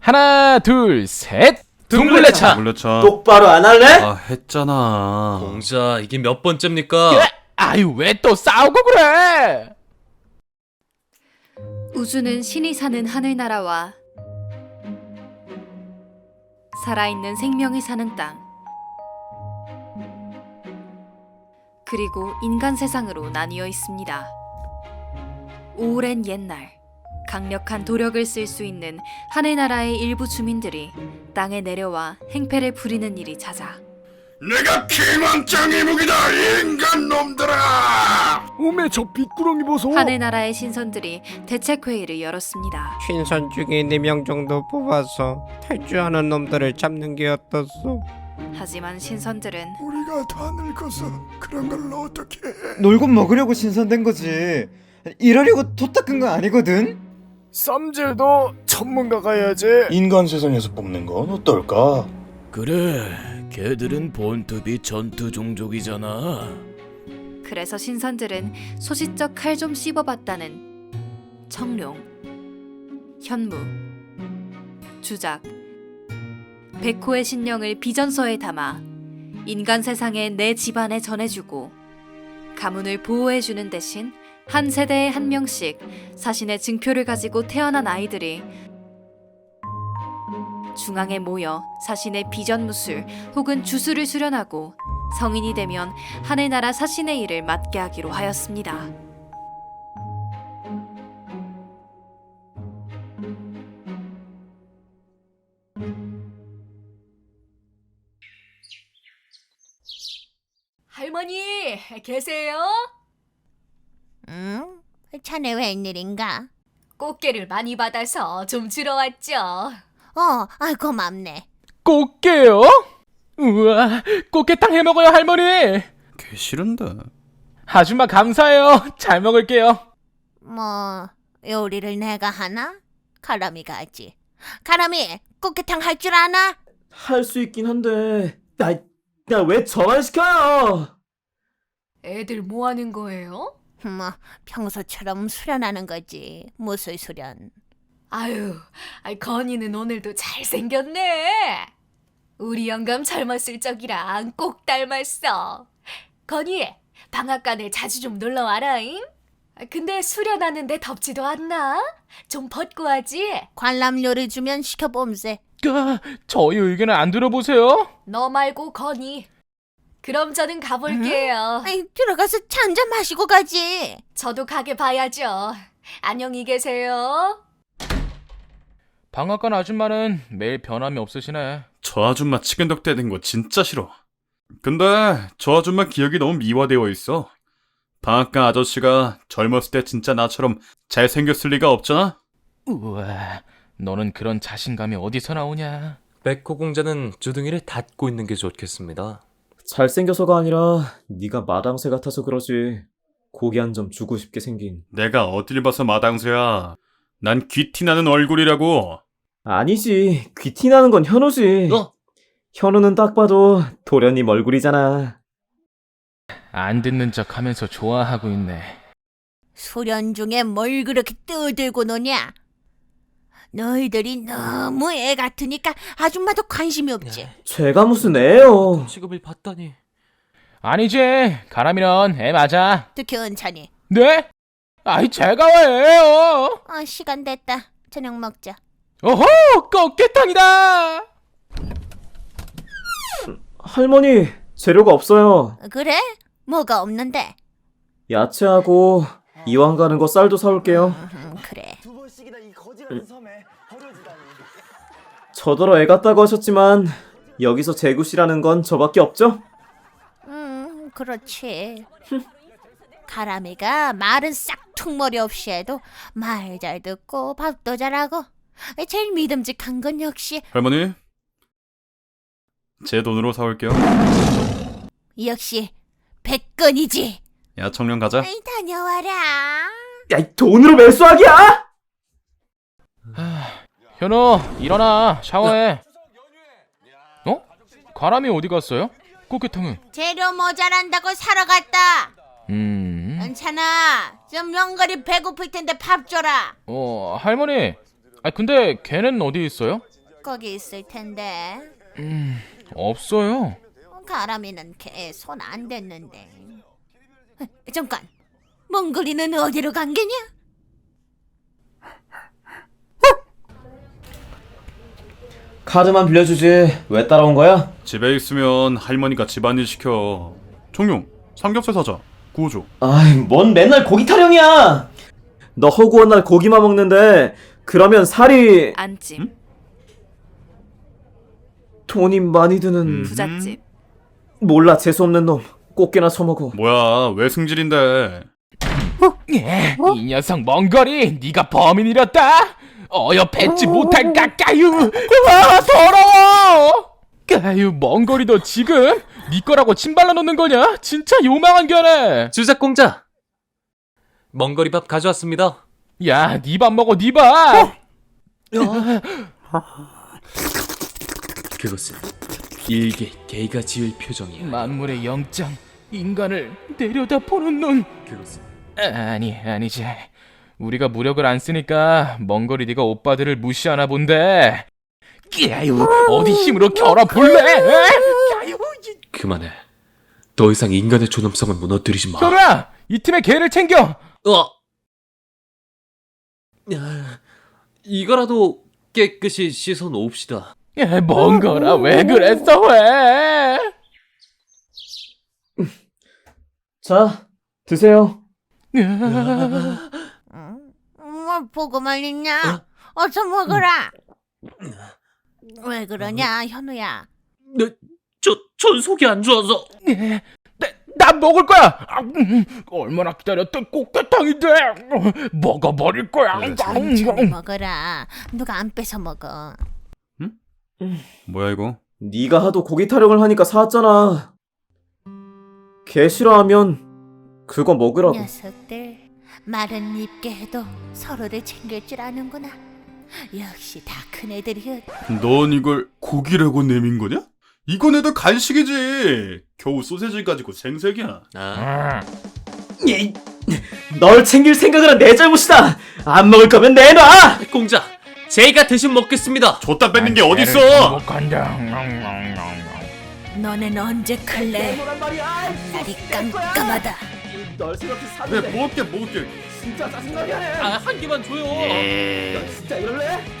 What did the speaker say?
하나 둘 셋. 둥글레차. 똑바로 안 할래? 아 했잖아. 공자 이게 몇 번째입니까? 아유 왜 또 싸우고 그래? 우주는 신이 사는 하늘나라와 살아있는 생명이 사는 땅 그리고 인간 세상으로 나뉘어 있습니다. 오랜 옛날 강력한 도력을 쓸 수 있는 하늘 나라의 일부 주민들이 땅에 내려와 행패를 부리는 일이 잦아 내가 기만장의 무기다 인간 놈들아! 오메 저 빗구렁이 보소 하늘 나라의 신선들이 대책 회의를 열었습니다. 신선 중에 4명 정도 뽑아서 탈주하는 놈들을 잡는 게 어떻소? 하지만 신선들은 우리가 다 늙어서 그런 걸 어떻게 해? 놀고 먹으려고 신선된 거지 이러려고 도 닦은 거 아니거든? 쌈질도 전문가가 해야지 인간 세상에서 뽑는 건 어떨까? 그래 걔들은 본투비 전투 종족이잖아 그래서 신선들은 소시적 칼 좀 씹어봤다는 청룡, 현무, 주작, 백호의 신령을 비전서에 담아 인간 세상에 내 집안에 전해주고 가문을 보호해주는 대신 한 세대에 한 명씩 사신의 증표를 가지고 태어난 아이들이 중앙에 모여 사신의 비전 무술 혹은 주술을 수련하고 성인이 되면 하늘나라 사신의 일을 맡게 하기로 하였습니다. 할머니 계세요? 응? 자네 웬일인가? 꽃게를 많이 받아서 좀 주러 왔죠. 어, 아이 고맙네. 꽃게요? 우와 꽃게탕 해 먹어요 할머니. 개 싫은데. 아줌마 감사해요. 잘 먹을게요. 뭐 요리를 내가 하나? 가람이가 하지. 가람이 꽃게탕 할 줄 아나? 할 수 있긴 한데 나 나 왜 저만 시켜요? 애들 뭐 하는 거예요? 뭐 평소처럼 수련하는 거지. 무술 수련. 아유, 아이 건이는 오늘도 잘생겼네. 우리 영감 젊었을 적이랑 꼭 닮았어. 건이, 방앗간에 자주 좀 놀러 와라잉. 아, 근데 수련하는데 덥지도 않나? 좀 벗고 하지. 관람 요리 주면 시켜봄세. 까 저희 의견을 안 들어보세요? 너 말고 건이. 그럼 저는 가볼게요. 아이 들어가서 차 한잔 마시고 가지. 저도 가게 봐야죠. 안녕히 계세요. 방앗간 아줌마는 매일 변함이 없으시네. 저 아줌마 치근덕대는 거 진짜 싫어. 근데 저 아줌마 기억이 너무 미화되어 있어. 방앗간 아저씨가 젊었을 때 진짜 나처럼 잘생겼을 리가 없잖아? 우와 너는 그런 자신감이 어디서 나오냐? 백호 공자는 주둥이를 닫고 있는 게 좋겠습니다 잘생겨서가 아니라 네가 마당새 같아서 그러지. 고기 한 점 주고 싶게 생긴. 내가 어딜 봐서 마당새야. 난 귀티나는 얼굴이라고. 아니지. 귀티 나는 건 현우지. 어? 현우는 딱 봐도 도련님 얼굴이잖아. 안 듣는 척 하면서 좋아하고 있네. 수련 중에 뭘 그렇게 떠들고 노냐? 너희들이 너무 애 같으니까 아줌마도 관심이 없지. 제가 무슨 애요. 취급을 받다니 아니지 가람이는 애 맞아. 또 괜찮니? 네? 아이 제가 왜 애요? 아 시간 됐다. 저녁 먹자. 오호 꽃게탕이다. 할머니, 재료가 없어요. 그래? 뭐가 없는데? 야채하고 이왕 가는 거 쌀도 사올게요. 음, 그래. 섬에 버려지다니 저더러 애 같다고 하셨지만 여기서 재구 씨라는 건 저밖에 없죠? 음, 그렇지. 가람이가 말은 싹퉁머리 없이 해도 말 잘 듣고 밥도 잘하고 제일 믿음직한 건 역시 할머니? 제 돈으로 사올게요. 역시 백건이지. 야, 청년 가자. 아이, 다녀와라. 야, 이 돈으로 매수하기야? 현우 일어나 샤워해. 어? 가람이 어디 갔어요? 꽃게탕은? 재료 모자란다고 사러 갔다. 음. 괜찮아. 좀 명거리 배고플 텐데 밥 줘라. 어 할머니. 아 근데 걔는 어디 있어요? 거기 있을 텐데. 음, 없어요. 가람이는 걔 손 안 댔는데. 잠깐, 몽골이는 어디로 간 게냐? 카드만 빌려주지. 왜 따라온 거야? 집에 있으면 할머니가 집안일 시켜. 종용, 삼겹살 사자. 구워줘. 아이, 뭔 맨날 고기 타령이야! 너 허구한 날 고기만 먹는데, 그러면 살이 안찜, 돈이 많이 드는, 음. 부잣집, 몰라, 재수없는 놈. 꽃게나 처먹어. 뭐야, 왜 승질인데? 예, 이 녀석 멍거리, 네가 범인이랬다. 어여 뱉지 못할 까까유. 와 더러워. 까유 멍거리도 지금 네 거라고 침 발라놓는 거냐? 진짜 요망한 견해. 주작 공자! 멍거리 밥 가져왔습니다. 야, 네 밥 먹어, 네 밥. 그것은 일개 개가 지을 표정이야. 만물의 영장, 인간을 내려다보는 눈. 그것은 아니, 아니지. 우리가 무력을 안 쓰니까 멍거리 네가 오빠들을 무시하나 본데. 까유, 어디 힘으로 겨뤄 볼래? 까유, 그만해. 더 이상 인간의 존엄성을 무너뜨리지 마. 겨루야, 이 팀의 개를 챙겨. 어. 야, 이거라도 깨끗이 씻어 놓읍시다. 야, 멍거라, 왜 그랬어, 왜? 자, 드세요. 응? 뭐 보고 말리냐? 어서 먹어라. 왜 그러냐, 현우야? 네, 저, 전 속이 안 좋아서. 나, 나 먹을 거야. 아, 음, 얼마나 기다렸던 꽃게탕인데 어, 먹어버릴 거야. 천천히 먹어라. 누가 안 뺏어 먹어. 뭐야, 이거? 네가 하도 고기 타령을 하니까 사왔잖아. 개 싫어하면 그거 먹으라고. 녀석들 말은 입게 해도 서로를 챙길 줄 아는구나. 역시 다 큰 애들이여. 넌 이걸 고기라고 내민 거냐? 이건 애들 간식이지. 겨우 소세지 가지고 생색이야. 아, 에이, 널 챙길 생각은 내 잘못이다. 안 먹을 거면 내놔. 공자! 제가 대신 먹겠습니다. 줬다 뺏는 게 어딨어? 간다. 너넨 언제 클래? 날이 깜깜하다. 널 생각해 사는 네, 먹을게, 먹을게. 진짜 짜증나게 하네. 아, 한 개만 줘요. 진짜 이럴래?